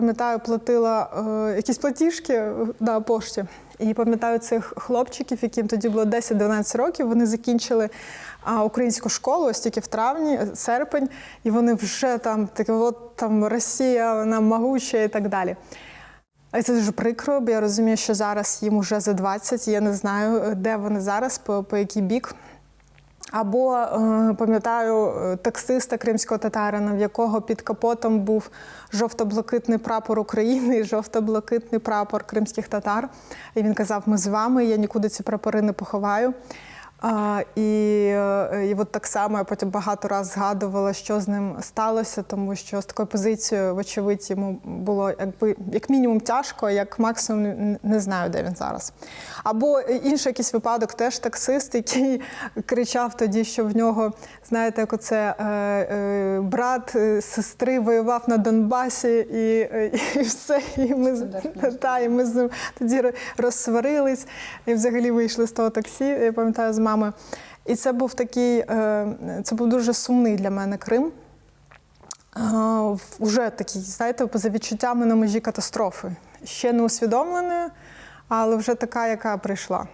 Пам'ятаю, платила е, якісь платіжки е, на пошті. І пам'ятаю цих хлопчиків, яким тоді було 10-12 років. Вони закінчили а, українську школу ось тільки в травні, е, серпень, і вони вже там таке, от там Росія, вона могуча і так далі. І це дуже прикро, бо я розумію, що зараз їм уже за 20, і я не знаю, е, де вони зараз, по, по який бік. Або е, пам'ятаю е, таксиста кримського татарина, в якого під капотом був жовто-блакитний прапор України і жовто-блакитний прапор кримських татар. І він казав: Ми з вами, я нікуди ці прапори не поховаю. А, і, е, і от так само я потім багато разів згадувала, що з ним сталося, тому що з такою позицією, вочевидь, йому було якби як мінімум тяжко, як максимум не- знаю, де він зараз. Або інший якийсь випадок, теж таксист, який кричав тоді, що в нього, знаєте, як оце е, е, брат е, сестри воював на Донбасі, і, е, і все. І ми, з- та, і ми з ним тоді розсварились і взагалі вийшли з того таксі, я пам'ятаю, з мамою. І це був такий, е, це був дуже сумний для мене Крим. Вже такий, знаєте, поза відчуттями на межі катастрофи. Ще не усвідомленою, але вже така, яка прийшла.